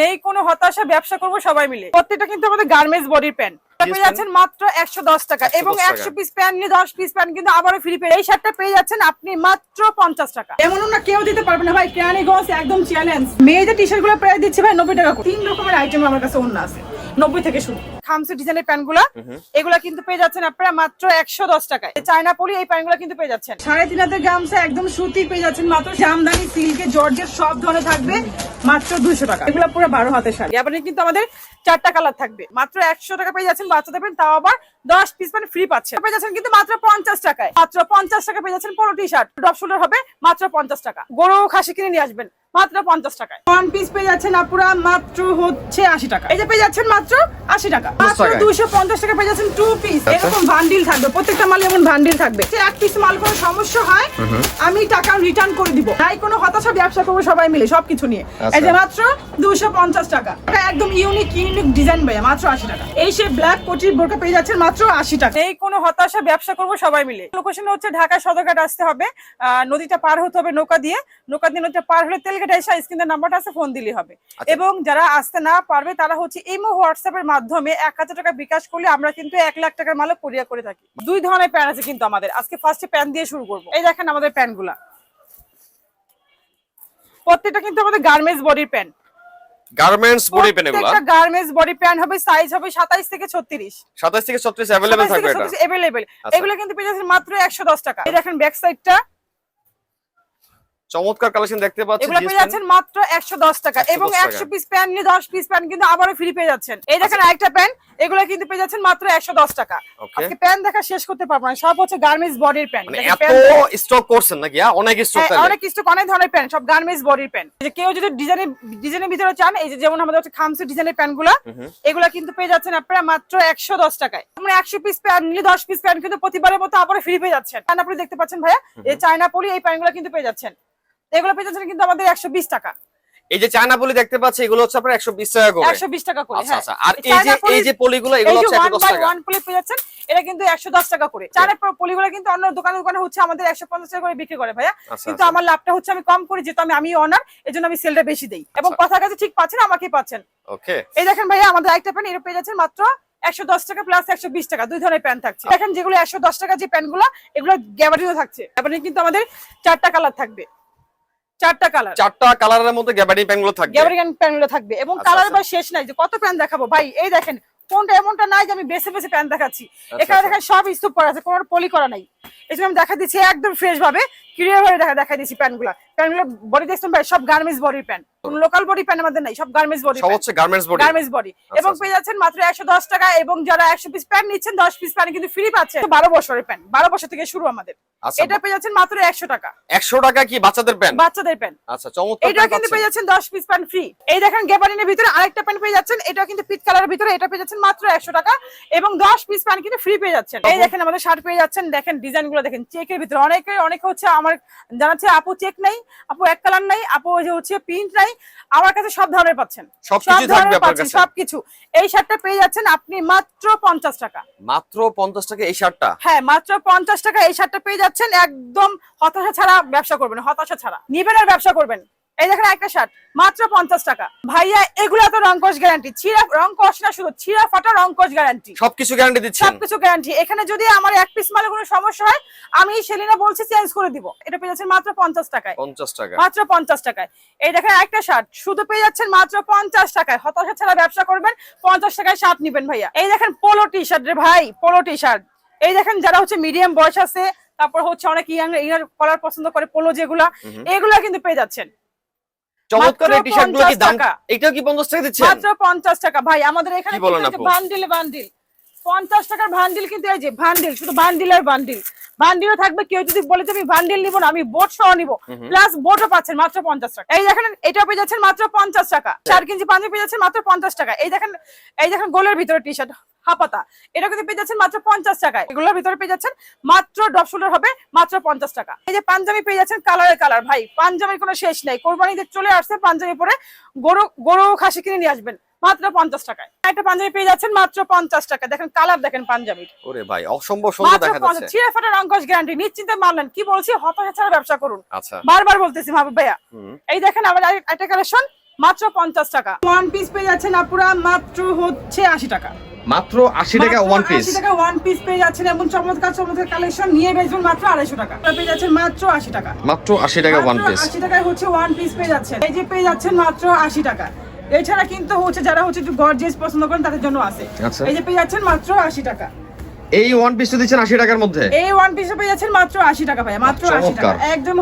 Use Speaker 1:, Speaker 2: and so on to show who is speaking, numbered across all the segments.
Speaker 1: নেই কোনো হতাশা ব্যবসা করব সবাই মিলে। প্রত্যেকটা কিন্তু আমাদের গার্মেন্টস বডির প্যান্ট পেয়ে যাচ্ছেন মাত্র একশো দশ টাকা এবং একশো পিস প্যান্ট নিয়ে দশ পিস প্যান্ট কিন্তু আবারও ফ্রি পেয়ে এই শার্টটা পেয়ে যাচ্ছেন আপনি মাত্র পঞ্চাশ টাকা। এমন না কেউ দিতে পারবে না ভাই কেরানীগঞ্জ একদম চ্যালেঞ্জ মেয়েদের টি শার্টগুলো প্রায় দিচ্ছে ভাই নব্বই টাকা তিন রকমের আইটেম আমার কাছে অন্য আছে। নব্বই থেকে শুরু। খামসে ডিজাইনের প্যান্টগুলা এগুলা কিন্তু পেয়ে যাচ্ছেন আপনারা মাত্র একশো দশ টাকায়। চায়না পলি এই প্যান্টগুলা কিন্তু পেয়ে যাচ্ছেন। সাড়ে তিন হাজার গামছা একদম সুতি পেয়ে যাচ্ছেন মাত্র জামদানি সিল্কে জর্জের সব ধরনের থাকবে মাত্র দুইশো টাকা। এগুলো পুরো বারো হাতের শাড়ি। আপনি কিন্তু আমাদের চারটা কালার থাকবে। মাত্র একশো টাকা পেয়ে যাচ্ছেন বাচ্চাদের পেন তাও আবার দশ পিস মানে ফ্রি পাচ্ছেন পেয়ে যাচ্ছেন কিন্তু মাত্র পঞ্চাশ টাকায়। মাত্র পঞ্চাশ টাকা পেয়ে যাচ্ছেন পনেরো টি শার্ট ডপ শোল্ডার হবে মাত্র পঞ্চাশ টাকা। গরু খাসি কিনে নিয়ে আসবেন। মাত্র পঞ্চাশ টাকায়। ওয়ান পিস পেয়ে যাচ্ছেন আপুরা মাত্র হচ্ছে আশি টাকা। এই যে পেয়ে যাচ্ছেন মাত্র আশি টাকা। মাত্র? দুইশো পঞ্চাশ টাকা পেয়ে যাচ্ছেন টু পিস
Speaker 2: আচ্ছা।
Speaker 1: এরকম বান্ডিল থাকবে প্রত্যেকটা মাল এমন বান্ডিল থাকবে। যে এক পিস মাল কোনো সমস্যা হয় আমি টাকা রিটার্ন করে দিব। তাই কোনো হতাশা ব্যবসা করব সবাই মিলে সবকিছু নিয়ে। এই যে
Speaker 2: আচ্ছা।
Speaker 1: মাত্র দুশো পঞ্চাশ টাকা। এটা একদম ইউনিক ইউনিক ডিজাইন ভাইয়া মাত্র আশি টাকা। এই সে ব্ল্যাক কোটির বোরকা পেয়ে যাচ্ছেন মাত্র আশি টাকা। এই কোনো হতাশা ব্যবসা করব সবাই মিলে। লোকেশন হচ্ছে ঢাকা সদরঘাট আসতে হবে। আহ, নদীটা পার হতে হবে নৌকা দিয়ে। নৌকা দিয়ে নদীটা পার হলে তেলঘাট এসে স্ক্রিনের নাম্বারটা আছে ফোন দিলেই হবে
Speaker 2: আচ্ছা।
Speaker 1: এবং যারা আসতে না পারবে তারা হচ্ছে ইমো হোয়াটসঅ্যাপের মাধ্যমে এক হাজার টাকা বিকাশ করলে আমরা কিন্তু এক লাখ টাকার মালও কোরিয়া করে থাকি দুই ধরনের প্যান আছে কিন্তু আমাদের আজকে ফার্স্টে প্যান দিয়ে শুরু করবো এই দেখেন আমাদের প্যানগুলা প্রত্যেকটা কিন্তু আমাদের গার্মেন্টস বডির প্যান্ট
Speaker 2: গার্মেন্টস বডি পেন এগুলা
Speaker 1: প্রত্যেকটা গার্মেন্টস বডি প্যান্ট হবে সাইজ হবে 27 থেকে 36
Speaker 2: 27 থেকে 36 अवेलेबल থাকবে এটা
Speaker 1: अवेलेबल
Speaker 2: আচ্ছা।
Speaker 1: এগুলো কিন্তু পেয়ে যাচ্ছেন মাত্র 110 টাকা এই দেখেন ব্যাক সাইডটা
Speaker 2: চমৎকার কালেকশন দেখতে পাচ্ছি
Speaker 1: এগুলো পেয়ে যাচ্ছেন মাত্র 110 টাকা এবং 100 পিস প্যান্ট নিয়ে 10 পিস প্যান্ট কিন্তু আবারও ফ্রি পেয়ে যাচ্ছেন। এই দেখেন আরেকটা প্যান্ট এগুলো কিন্তু পেয়ে যাচ্ছেন মাত্র 110 টাকা। আজকে প্যান্ট দেখা শেষ করতে পারব না সব হচ্ছে গার্মেন্টস বডির প্যান্ট।
Speaker 2: মানে এত স্টক করছেন নাকি হ্যাঁ? অনেক স্টক
Speaker 1: হ্যাঁ, অনেক কিছু অনেক ধরনের প্যান্ট সব গার্মেন্টস বডির প্যান্ট। যে কেউ যদি ডিজাইনের ডিজাইনের ভিতরে চান এই যে যেমন আমাদের হচ্ছে খামসি ডিজাইনের প্যান্টগুলা এগুলা কিন্তু পেয়ে যাচ্ছেন আপনারা মাত্র একশো দশ টাকায়। মানে একশো পিস প্যান্ট নিলে দশ পিস প্যান্ট কিন্তু প্রতিবারের মতো আবার ফ্রি পেয়ে যাচ্ছেন। আপনি দেখতে পাচ্ছেন ভাইয়া? এই চায়না পলি এই প্যান্টগুলো কিন্তু পেয়ে যাচ্ছেন। এগুলো পেয়ে যাচ্ছেন কিন্তু আমাদের একশো বিশ টাকা।
Speaker 2: এই যে চায়না পলি দেখতে পাচ্ছি এগুলো হচ্ছে আপনার 120 টাকা করে।
Speaker 1: একশো বিশ টাকা করে
Speaker 2: আচ্ছা
Speaker 1: হ্যাঁ।
Speaker 2: আচ্ছা আর এই যে এই যে পলিগুলো এগুলো হচ্ছে
Speaker 1: ওয়ান
Speaker 2: 110
Speaker 1: বাই
Speaker 2: টাকা।
Speaker 1: ওয়ান পলি পেয়ে যাচ্ছেন এটা কিন্তু একশো দশ টাকা করে। চায়না পলিগুলো কিন্তু অন্য দোকানে দোকানে হচ্ছে আমাদের একশো পঞ্চাশ টাকা করে বিক্রি করে ভাইয়া।
Speaker 2: আচ্ছা,
Speaker 1: কিন্তু
Speaker 2: আচ্ছা।
Speaker 1: আমার লাভটা হচ্ছে আমি কম করি যেহেতু আমি আমি অনার এই জন্য আমি সেলটা বেশি দিই। এবং
Speaker 2: আচ্ছা।
Speaker 1: কথার কাছে ঠিক পাচ্ছেন আমাকেই পাচ্ছেন।
Speaker 2: ওকে
Speaker 1: এই দেখেন ভাইয়া আমাদের একটা প্যান্ট এর পেয়ে যাচ্ছেন মাত্র একশো দশ টাকা প্লাস একশো বিশ টাকা। দুই ধরনের প্যান্ট থাকছে। দেখেন যেগুলো একশো দশ টাকা যে প্যান্টগুলো এগুলো গ্যাবারিও থাকছে। গ্যাবারি কিন্তু আমাদের চারটা কালার থাকবে। চারটা কালার
Speaker 2: চারটা কালারের মধ্যে গ্যাবারি প্যানগুলো থাকবে।
Speaker 1: গ্যাবারি এবং
Speaker 2: আচ্ছা,
Speaker 1: কালার
Speaker 2: আচ্ছা।
Speaker 1: বা শেষ নাই যে কত প্যান্ট দেখাবো? ভাই এই দেখেন কোনটা এমনটা নাই যে আমি বেছে বেছে প্যান্ট দেখাচ্ছি। এখানে
Speaker 2: আচ্ছা।
Speaker 1: দেখেন সব স্তূপ করা আছে কোনো পলি করা নাই। এই আমি দেখা দিচ্ছি একদম ফ্রেশ ভাবে। ক্লিয়ার ভাবে দেখা দেখা দিচ্ছি প্যান্টগুলা। প্যান্টগুলো বডি দেখছেন ভাই? সব গার্মেন্টস বডির প্যান্ট লোকাল বডি প্যান্ট আমাদের নাই সব গার্মেন্টস বডি
Speaker 2: সব হচ্ছে গার্মেন্টস বডি
Speaker 1: গার্মেন্টস বডি এবং। পেয়ে যাচ্ছেন মাত্র একশো দশ টাকা এবং যারা একশো পিস প্যান্ট নিচ্ছেন দশ পিস প্যান্ট কিন্তু ফ্রি পাচ্ছেন। বারো বছরের প্যান্ট বারো বছর থেকে শুরু আমাদের।
Speaker 2: আচ্ছা
Speaker 1: এটা পেয়ে যাচ্ছেন মাত্র একশো টাকা।
Speaker 2: 100 টাকা কি বাচ্চাদের প্যান্ট
Speaker 1: বাচ্চাদের প্যান্ট
Speaker 2: আচ্ছা চমৎকার
Speaker 1: এটা কিন্তু পেয়ে যাচ্ছেন দশ পিস প্যান্ট ফ্রি এই দেখেন ভিতরে আরেকটা প্যান্ট পেয়ে যাচ্ছেন এটা কিন্তু পিচ কালারের ভিতরে এটা পেয়ে যাচ্ছেন মাত্র একশো টাকা এবং দশ পিস প্যান্ট কিন্তু ফ্রি পেয়ে যাচ্ছেন। এই দেখেন আমাদের শার্ট পেয়ে যাচ্ছেন দেখেন ডিজাইনগুলো দেখেন চেকের ভিতরে অনেকে অনেকে হচ্ছে আমার জানাচ্ছে আপু চেক নাই আপু এক কালার নাই আপু হচ্ছে প্রিন্ট নাই। আমার কাছে সব ধরনের পাচ্ছেন।
Speaker 2: সব
Speaker 1: ধরনের পাচ্ছেন সবকিছু এই শার্টটা পেয়ে যাচ্ছেন আপনি মাত্র পঞ্চাশ টাকা।
Speaker 2: মাত্র 50 টাকা এই শার্টটা?
Speaker 1: হ্যাঁ মাত্র পঞ্চাশ টাকা এই শার্টটা পেয়ে যাচ্ছেন একদম হতাশা ছাড়া ব্যবসা করবেন হতাশা ছাড়া। নিবেন আর ব্যবসা করবেন। এই দেখেন একটা শার্ট মাত্র পঞ্চাশ টাকা। ভাইয়া এগুলা তো রংকশ গ্যারান্টি ছিঁড়া রংকশ না শুধু ছিঁড়া ফাটা রংকশ গ্যারান্টি
Speaker 2: সবকিছু গ্যারান্টি দিচ্ছেন
Speaker 1: সবকিছু গ্যারান্টি এখানে যদি আমার এক পিস মালে কোনো সমস্যা হয় আমি সেলিনা বলছি চেঞ্জ করে দিব। এটা পেয়ে যাচ্ছেন মাত্র পঞ্চাশ টাকায়।
Speaker 2: 50 টাকা।
Speaker 1: মাত্র পঞ্চাশ টাকায়। এই দেখেন একটা শার্ট শুধু পেয়ে যাচ্ছেন মাত্র পঞ্চাশ টাকায়। হতাশা ছাড়া ব্যবসা করবেন পঞ্চাশ টাকায় শার্ট নিবেন ভাইয়া। এই দেখেন পোলো টি শার্ট রে ভাই পোলো টি শার্ট এই দেখেন যারা হচ্ছে মিডিয়াম বয়স আছে তারপর হচ্ছে অনেক ইয়াং ইয়ার কলার পছন্দ করে পোলো যেগুলা এগুলা কিন্তু পেয়ে যাচ্ছেন।
Speaker 2: চমৎকার এই টি-শার্টগুলো কি দাম এটাও কি 50 টাকা দিচ্ছেন?
Speaker 1: মাত্র পঞ্চাশ টাকা। ভাই আমাদের এখানে
Speaker 2: কি
Speaker 1: বান্ডিল বান্ডিল পঞ্চাশ টাকার বান্ডিল কিন্তু এই যে বান্ডিল শুধু বান্ডিল আর বান্ডিল বান্ডিলও থাকবে কেউ যদি বলে যে আমি বান্ডিল নিবো না আমি বোট সহ নিবো। প্লাস বোটও পাচ্ছেন মাত্র পঞ্চাশ টাকা। এই দেখেন এটা পেয়ে যাচ্ছেন মাত্র পঞ্চাশ টাকা। চার কেজি পাঞ্জাবি পেয়ে যাচ্ছেন মাত্র পঞ্চাশ টাকা। এই দেখেন এই দেখেন গোলের ভিতরে টি শার্ট হাপাতা এটা কিন্তু পেয়ে যাচ্ছেন মাত্র পঞ্চাশ টাকায়। এগুলোর ভিতরে পেয়ে যাচ্ছেন মাত্র ড্রপ শোল্ডার হবে মাত্র পঞ্চাশ টাকা। এই যে পাঞ্জাবি পেয়ে যাচ্ছেন কালারের কালার। ভাই পাঞ্জাবির কোনো শেষ নেই। কোরবানিতে চলে আসছে পাঞ্জাবি পরে গরু গরু খাসি কিনে নিয়ে আসবেন মাত্র পঞ্চাশ টাকায়। একটা পাঞ্জাবি পেয়ে যাচ্ছেন মাত্র পঞ্চাশ টাকা। দেখেন কালার দেখেন পাঞ্জাবির।
Speaker 2: ওরে ভাই অসম্ভব সুন্দর দেখা যাচ্ছে।
Speaker 1: ছিঁড়ে ফাটা রঙ্কশ গ্যারান্টি নিশ্চিন্তে মানলেন কি বলছি? হতাশা ছাড়া ব্যবসা করুন।
Speaker 2: আচ্ছা।
Speaker 1: বারবার বলতেছি মাহবুব ভাইয়া। এই দেখেন আরেক- একটা কালেকশন মাত্র পঞ্চাশ টাকা। ওয়ান পিস পেয়ে যাচ্ছেন আপুরা মাত্র হচ্ছে আশি টাকা।
Speaker 2: মাত্র আশি টাকা ওয়ান পিস
Speaker 1: আশি টাকা ওয়ান পিস পেয়ে যাচ্ছেন এমন চমৎকার চমৎকার কালেকশন নিয়ে বেচবেন মাত্র আড়াইশো টাকা। এটা পেয়ে যাচ্ছেন মাত্র আশি টাকা।
Speaker 2: মাত্র আশি টাকা ওয়ান পিস
Speaker 1: আশি টাকায় হচ্ছে ওয়ান পিস পেয়ে যাচ্ছেন। এই যে পেয়ে যাচ্ছেন মাত্র আশি টাকা। এছাড়া কিন্তু হচ্ছে যারা হচ্ছে একটু গর্জিয়াস পছন্দ করেন তাদের জন্য আছে।
Speaker 2: আচ্ছা।
Speaker 1: এই যে পেয়ে যাচ্ছেন মাত্র আশি টাকা।
Speaker 2: এই ওয়ান পিসটা দিচ্ছেন আশি টাকার মধ্যে
Speaker 1: এই ওয়ান পিস পেয়ে যাচ্ছেন মাত্র আশি টাকা ভাই মাত্র আশি টাকা একদম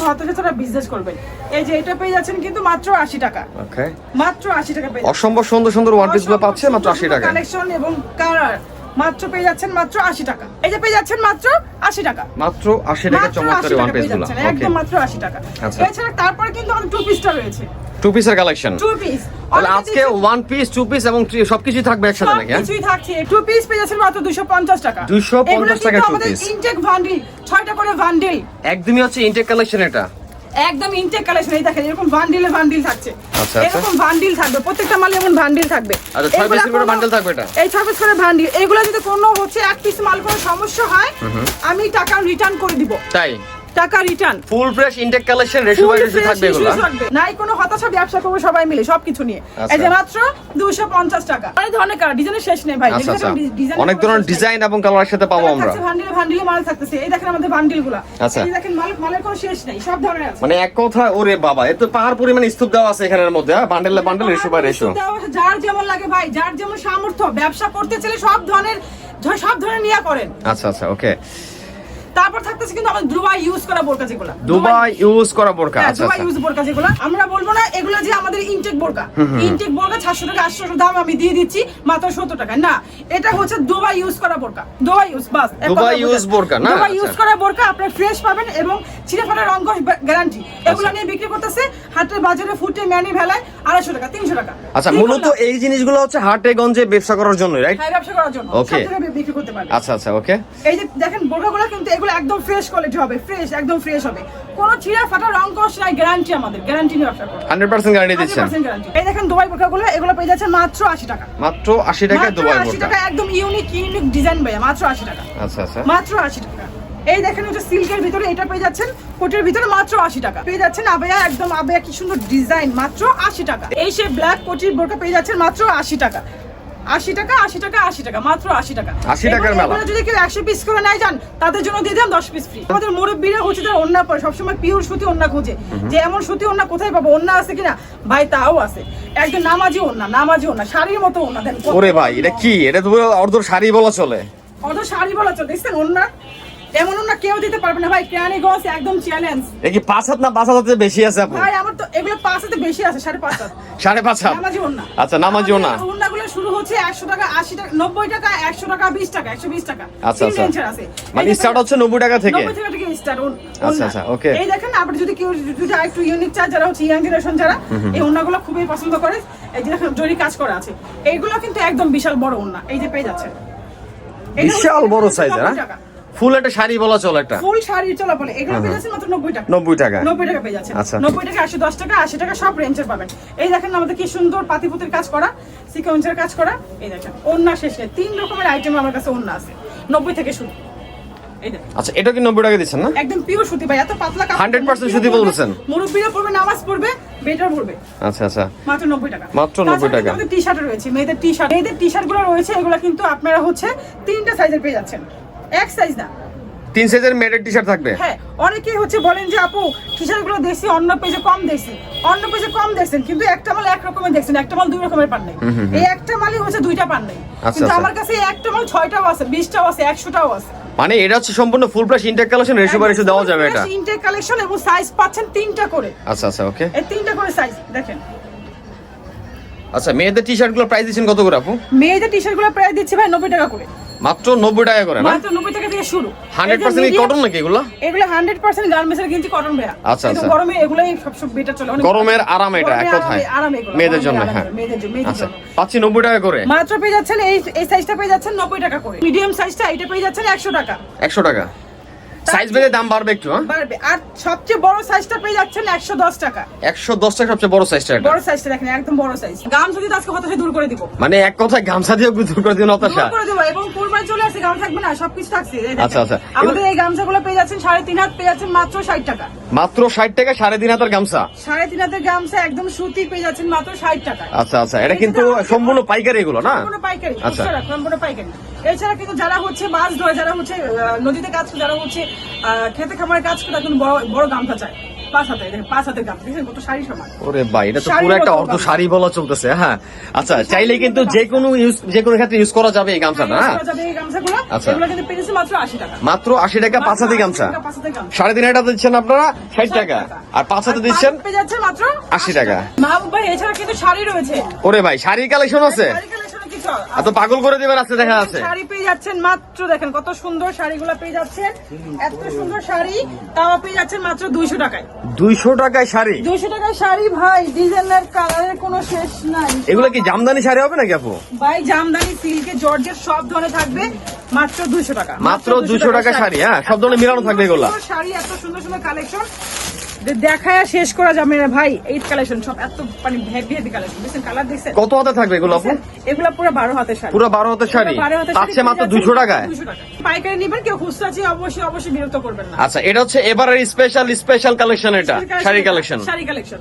Speaker 1: বিজনেস করবেন এই যে এটা পেয়ে যাচ্ছেন কিন্তু মাত্র আশি টাকা
Speaker 2: ওকে
Speaker 1: মাত্র আশি টাকা পেয়ে
Speaker 2: অসম্ভব সুন্দর সুন্দর ওয়ান পিসগুলো পাচ্ছে মাত্র আশি টাকা
Speaker 1: কালেকশন এবং কালার মাত্র পেয়ে যাচ্ছেন মাত্র আশি টাকা এই যে পেয়ে যাচ্ছেন মাত্র আশি টাকা
Speaker 2: মাত্র আশি টাকা চমৎকার ওয়ান পিসগুলো
Speaker 1: একদম মাত্র আশি টাকা
Speaker 2: আচ্ছা।
Speaker 1: এছাড়া তারপরে কিন্তু আমাদের টু পিসটা রয়েছে
Speaker 2: টু পিসের কালেকশন
Speaker 1: টু পিস
Speaker 2: তাহলে আজকে ওয়ান পিস টু পিস এবং সবকিছুই থাকবে একসাথে নাকি হ্যাঁ?
Speaker 1: কিছুই থাকছে। টু পিস পেয়ে যাচ্ছেন মাত্র দুশো পঞ্চাশ টাকা।
Speaker 2: 250 টাকা two piece।
Speaker 1: ইনটেক ভান্ডিল ছয়টা করে ভান্ডিল
Speaker 2: একদমই হচ্ছে ইনটেক কালেকশন এটা।
Speaker 1: একদম ইনটেক কালেকশন এই দেখেন এরকম ভান্ডিলে ভান্ডিল থাকছে।
Speaker 2: আচ্ছা, আচ্ছা।
Speaker 1: এরকম ভান্ডিল থাকবে। প্রত্যেকটা মালে এমন ভান্ডিল থাকবে।
Speaker 2: আচ্ছা, ছয় piece করে bundle থাকবে এটা?
Speaker 1: এই ছয় পিস করে ভান্ডিল এগুলো যদি কোনো হচ্ছে এক পিস মাল কোনো সমস্যা হয় আমি টাকা রিটার্ন করে দিব।
Speaker 2: তাই?
Speaker 1: টাকা return
Speaker 2: full fresh intake collection রেশু by রেশু থাকবে এগুলো
Speaker 1: নাই কোনো হতাশা ব্যবসা করব সবাই মিলে সবকিছু নিয়ে। এই যে
Speaker 2: আচ্ছা।
Speaker 1: মাত্র দুশো পঞ্চাশ টাকা। অনেক ধরনের কালার ডিজাইনের শেষ নেই ভাই।
Speaker 2: আচ্ছা আচ্ছা। অনেক ধরনের ডিজাইন এবং কালার সাথে পাবো আমরা।
Speaker 1: ভান্ডিলে ভান্ডিলে মাল থাকতেছে। এই দেখেন আমাদের ভান্ডিলগুলা
Speaker 2: আচ্ছা।
Speaker 1: এই দেখেন মাল মালের কোনো শেষ নেই সব ধরনের আছে।
Speaker 2: মানে এক কথা ওরে বাবা এত পাহাড় পরিমাণে স্তূপ দেওয়া আছে এখানের মধ্যে হ্যাঁ? বান্ডেল বান্ডেল রেশু বাই রেশু।
Speaker 1: যার যেমন লাগে ভাই যার যেমন সামর্থ্য ব্যবসা করতে চাইলে সব ধরনের সব ধরনের নিয়ে করেন।
Speaker 2: আচ্ছা আচ্ছা ওকে।
Speaker 1: তারপর থাকতেছে কিন্তু আমাদের দুবাই ইউজ করা বোরকা যেগুলো।
Speaker 2: দুবাই ইউজ করা বোরকা
Speaker 1: হ্যাঁ,
Speaker 2: আচ্ছা
Speaker 1: দুবাই
Speaker 2: আচ্ছা।
Speaker 1: ইউজ বোরকা যেগুলো। আমরা বলব না এগুলো যে আমাদের ইনটেক বোরকা। ইনটেক বোরকা সাতশো টাকা আটশো টাকা দাম আমি দিয়ে দিচ্ছি মাত্র সত্তর টাকা না এটা হচ্ছে দুবাই ইউজ করা বোরকা। দুবাই ইউজ বাস
Speaker 2: দুবাই
Speaker 1: বোঝেন।
Speaker 2: বোরকা, না?
Speaker 1: দুবাই
Speaker 2: আচ্ছা।
Speaker 1: ইউজ করা বোরকা আপনার ফ্রেশ পাবেন এবং ছিঁড়ে ফাটার রঙ গ্যারান্টি এগুলো নিয়ে বিক্রি করতেছে হাটের বাজারে ফুটে ম্যানি ভেলায় আড়াইশো টাকা তিনশো টাকা।
Speaker 2: আচ্ছা মূলত? এই জিনিসগুলো হচ্ছে হাটে গঞ্জে ব্যবসা করার জন্য রাইট
Speaker 1: হ্যাঁ ব্যবসা করার জন্য। জায়গায় বিক্রি করতে পারবে
Speaker 2: আচ্ছা আচ্ছা ওকে
Speaker 1: এই যে দেখেন বোরকাগুলো কিন্তু এগুলো একদম ফ্রেশ কোয়ালিটি হবে ফ্রেশ একদম ফ্রেশ হবে। কোনো ছিঁড়া ফাটা রং কষ নাই গ্যারান্টি আমাদের গ্যারান্টি নিয়ে ব্যবসা করো।
Speaker 2: হান্ড্রেড পার্সেন্ট গ্যারান্টি দিচ্ছেন।
Speaker 1: 100%। এই দেখেন দুবাই বোরকাগুলো এগুলো পেয়ে যাচ্ছে মাত্র আশি টাকা।
Speaker 2: মাত্র আশি টাকায়
Speaker 1: মাত্র
Speaker 2: দুবাই বোরকা
Speaker 1: টাকা একদম ইউনিক ইউনিক ডিজাইন ভাইয়া মাত্র আশি টাকা।
Speaker 2: আচ্ছা আচ্ছা।
Speaker 1: মাত্র আশি টাকা। এই দেখেন হচ্ছে সিল্কের ভিতরে এটা পেয়ে যাচ্ছেন কোটের ভিতরে মাত্র আশি টাকা। পেয়ে যাচ্ছেন আবেয়া একদম আবেয়া কি সুন্দর ডিজাইন মাত্র আশি টাকা। এই সে ব্ল্যাক কোটির বোরকা পেয়ে যাচ্ছেন মাত্র আশি টাকা। আশি টাকা আশি টাকা আশি টাকা মাত্র আশি টাকা।
Speaker 2: 80 টাকার মেলা।
Speaker 1: যদি কেউ একশো পিস করে নেয় যান তাদের জন্য দিয়ে দিলাম দশ পিস ফ্রি আমাদের মুরব্বীরা হচ্ছে তারা অন্য পরে সবসময় পিওর সুতি অন্য খোঁজে। যে এমন সুতি অন্য কোথায় পাবো? অন্য আছে কিনা? ভাই তাও আছে। একজন নামাজি অন্য নামাজি অন্য শাড়ির মতো অন্য দেন।
Speaker 2: ওরে ভাই এটা কি? এটা তো অর্ধ শাড়ি বলা চলে।
Speaker 1: অর্ধ শাড়ি বলা চলে দেখছেন অন্য এমন অন্য কেউ দিতে পারবে না ভাই কেরানীগঞ্জ একদম চ্যালেঞ্জ
Speaker 2: এ কি পাঁচ হাত না পাঁচ হাতে বেশি আছে আপু
Speaker 1: ভাই আমার তো এগুলো পাঁচ হাতে বেশি আছে সাড়ে পাঁচ হাত।
Speaker 2: সাড়ে পাঁচ হাত?
Speaker 1: নামাজি অন্য
Speaker 2: আচ্ছা নামাজিও না
Speaker 1: ওন্নাগুলো শুরু হচ্ছে একশো টাকা আশি টাকা নব্বই টাকা একশো টাকা বিশ টাকা একশো বিশ টাকা।
Speaker 2: আচ্ছা, আচ্ছা।
Speaker 1: আছে।
Speaker 2: মানে স্টার্ট হচ্ছে নব্বই টাকা থেকে।
Speaker 1: নব্বই টাকা থেকে স্টার্ট
Speaker 2: আচ্ছা, আচ্ছা, okay.
Speaker 1: এই দেখেন আপনি যদি কেউ যদি একটু ইউনিক চায় যারা হচ্ছে ইয়াং জেনারেশন যারা এই ওন্নাগুলো খুবই পছন্দ করে। এই যে জরি কাজ করা আছে। এইগুলো কিন্তু একদম বিশাল বড় ওন্না এই যে পেয়ে যাচ্ছে
Speaker 2: বিশাল বড়
Speaker 1: নব্বই
Speaker 2: হ্যাঁ। ফুল একটা শাড়ি বলা চলে
Speaker 1: ফুল শাড়ি চলা বলে। এগুলো পেয়ে যাচ্ছে মাত্র নব্বই টাকা।
Speaker 2: নব্বই টাকা।
Speaker 1: নব্বই টাকা পেয়ে যাচ্ছে।
Speaker 2: আচ্ছা।
Speaker 1: নব্বই টাকা একশো দশ টাকা আশি টাকা সব রেঞ্জের পাবেন। এই দেখেন আমাদের কি সুন্দর পাতিপুতির কাজ করা সিকোয়েন্সের কাজ করা। এই দেখেন ওন্না শেষে তিন রকমের আইটেম আমার কাছে ওন্না আছে। নব্বই থেকে শুরু।
Speaker 2: আচ্ছা এটা কি নব্বই টাকা দিচ্ছেন না?
Speaker 1: একদম পিওর সুতি ভাই এত পাতলা কাপড়
Speaker 2: 100% সুতি বলতেছেন?
Speaker 1: মুরব্বীরা পড়বে নামাজ পড়বে বেটার পড়বে
Speaker 2: আচ্ছা আচ্ছা।
Speaker 1: মাত্র নব্বই টাকা।
Speaker 2: মাত্র 90 টাকা।
Speaker 1: টি শার্ট রয়েছে মেয়েদের টি শার্ট মেয়েদের টি শার্টগুলো রয়েছে এগুলো কিন্তু আপনারা হচ্ছে তিনটা সাইজের পেয়ে যাচ্ছেন। এক সাইজ না।
Speaker 2: তিন সাইজের মেয়েদের টি শার্ট থাকবে?
Speaker 1: হ্যাঁ অনেকেই হচ্ছে বলেন যে আপু টি শার্টগুলো দেখছি অন্য পেজে কম দেখছি। অন্য পেজে কম দেখছেন কিন্তু একটা মাল এক রকমের দেখছেন একটা মাল দুই রকমের পান নাই। এই একটা মালই হচ্ছে দুইটা পান নাই।
Speaker 2: আচ্ছা,
Speaker 1: কিন্তু
Speaker 2: আচ্ছা।
Speaker 1: আমার কাছে একটা মাল ছয়টাও আছে বিশটাও আছে একশোটাও আছে।
Speaker 2: মানে এটা হচ্ছে সম্পূর্ণ full plus intake collection রেশু by রেশু দেওয়া যাবে এটা?
Speaker 1: ইনটেক কালেকশন এবং সাইজ পাচ্ছেন তিনটা করে।
Speaker 2: আচ্ছা আচ্ছা ওকে
Speaker 1: এই তিনটা করে সাইজ দেখেন।
Speaker 2: আচ্ছা মেয়েদের টি শার্টগুলো প্রাইস দিচ্ছেন কত করে আপু?
Speaker 1: মেয়েদের টি শার্টগুলো প্রায় দিচ্ছি ভাই নব্বই টাকা করে।
Speaker 2: মাত্র নব্বই টাকা করে না?
Speaker 1: মাত্র নব্বই টাকা থেকে শুরু।
Speaker 2: হান্ড্রেড
Speaker 1: এই যে
Speaker 2: পার্সেন্ট
Speaker 1: medium-
Speaker 2: কটন নাকি এগুলো?
Speaker 1: এগুলো হান্ড্রেড পার্সেন্ট গার্মেন্টসের কিনছি কটন ভাইয়া।
Speaker 2: আচ্ছা, আচ্ছা।
Speaker 1: গরমে এগুলোই সব বেটার চলে। অনেক-
Speaker 2: গরমের আরাম এটা এক কথায়।
Speaker 1: আরামে- এগুলো,
Speaker 2: মেয়েদের জন্য হ্যাঁ।
Speaker 1: মেয়েদের জন্য,
Speaker 2: আচ্ছা। পাচ্ছি নব্বই টাকা করে?
Speaker 1: মাত্র পেয়ে যাচ্ছেন এই এই সাইজটা পেয়ে যাচ্ছেন নব্বই টাকা করে। মিডিয়াম সাইজটা এটা পেয়ে যাচ্ছেন একশো টাকা।
Speaker 2: একশো টাকা? সাইজ দাম বাড়বে একটু হ্যাঁ?
Speaker 1: বাড়বে। আর সবচেয়ে বড় সাইজটা পেয়ে যাচ্ছেন একশো দশ টাকা।
Speaker 2: একশো দশ টাকা সবচেয়ে বড় সাইজটা
Speaker 1: বড় সাইজটা দেখেন একদম বড় সাইজ গাম যদি আজকে হতাশা দূর করে দিব।
Speaker 2: মানে এক কথায় গামছা দিয়ে দূর করে দিন হতাশা?
Speaker 1: দূর করে দেবো এবং কোরবানি চলে আসছে গাম থাকবে না সবকিছু থাকছে।
Speaker 2: আচ্ছা, আচ্ছা।
Speaker 1: আমাদের এই গামছাগুলো পেয়ে যাচ্ছেন সাড়ে তিন হাত পেয়ে যাচ্ছেন মাত্র ষাট টাকা।
Speaker 2: মাত্র ষাট টাকা সাড়ে তিন হাজার গামছা?
Speaker 1: সাড়ে তিন হাতের গামছা একদম সুতি পেয়ে যাচ্ছেন মাত্র ষাট টাকা।
Speaker 2: আচ্ছা আচ্ছা। এটা কিন্তু সম্পূর্ণ পাইকারি এগুলো না?
Speaker 1: সম্পূর্ণ পাইকারি
Speaker 2: আচ্ছা।
Speaker 1: সম্পূর্ণ পাইকারি। এছাড়া কিন্তু যারা হচ্ছে মাছ ধরে যারা হচ্ছে নদীতে কাজ যারা হচ্ছে খেতে খামারে কাজ করে কিন্তু বড় বড় গামছা চায় পাঁচ হাতে পাঁচ হাতের গামছা। দেখেন কত শাড়ি সমান।
Speaker 2: ওরে ভাই এটা তো পুরো একটা অর্ধ শাড়ি বলা চলতেছে হ্যাঁ। আচ্ছা চাইলে কিন্তু যে কোনো ইউজ যে কোনো ক্ষেত্রে ইউজ করা যাবে এই গামছাটা হ্যাঁ
Speaker 1: যাবে এই গামছাগুলো।
Speaker 2: আচ্ছা।
Speaker 1: এগুলো কিন্তু পেয়েছে মাত্র আশি টাকা।
Speaker 2: মাত্র আশি টাকা পাঁচ হাতি গামছা। সাড়ে তিন হাজার দিচ্ছেন আপনারা ষাট টাকা। আর পাঁচ হাতে দিচ্ছেন
Speaker 1: পাঁচ পেয়ে যাচ্ছে মাত্র
Speaker 2: 80 টাকা।
Speaker 1: মাহবুব ভাই এছাড়া কিন্তু শাড়ি রয়েছে।
Speaker 2: ওরে ভাই শাড়ির কালেকশন আছে? এত পাগল করে দিবেন আছে দেখা আছে
Speaker 1: শাড়ি পেয়ে যাচ্ছেন মাত্র দেখেন কত সুন্দর শাড়িগুলো পেয়ে যাচ্ছেন। এত সুন্দর শাড়ি তাও পেয়ে যাচ্ছেন মাত্র দুইশো টাকায়।
Speaker 2: দুইশো টাকায় শাড়ি?
Speaker 1: দুইশো টাকায় শাড়ি ভাই ডিজাইনের কালারের কোনো শেষ নাই।
Speaker 2: এগুলো কি জামদানি শাড়ি হবে নাকি আপু?
Speaker 1: ভাই জামদানি সিল্কে জর্জের সব ধরনের থাকবে মাত্র দুইশো টাকা।
Speaker 2: মাত্র 200 টাকা শাড়ি, হ্যাঁ? সব ধরনের মিলানো থাকবে এগুলা।
Speaker 1: শাড়ি এত সুন্দর সুন্দর কালেকশন দেখায় শেষ করা যাবে না ভাই। এই কালেকশন সব এত মানে হেভি হেভি কালেকশন দেখছেন কালার দেখছেন?
Speaker 2: কত হাতে থাকবে এগুলো আপু?
Speaker 1: এগুলো পুরো বারো হাতে শাড়ি।
Speaker 2: পুরো বারো হাতের শাড়ি?
Speaker 1: পুরো 12 হাতের শাড়ি
Speaker 2: পাচ্ছে মাত্র টাকায়?
Speaker 1: 200 টাকা। পাইকারি নিবেন কেউ খুচরা আছে অবশ্যই অবশ্যই বিরক্ত করবেন না।
Speaker 2: আচ্ছা এটা হচ্ছে এবারের স্পেশাল স্পেশাল কালেকশন এটা শাড়ি কালেকশন
Speaker 1: শাড়ি কালেকশন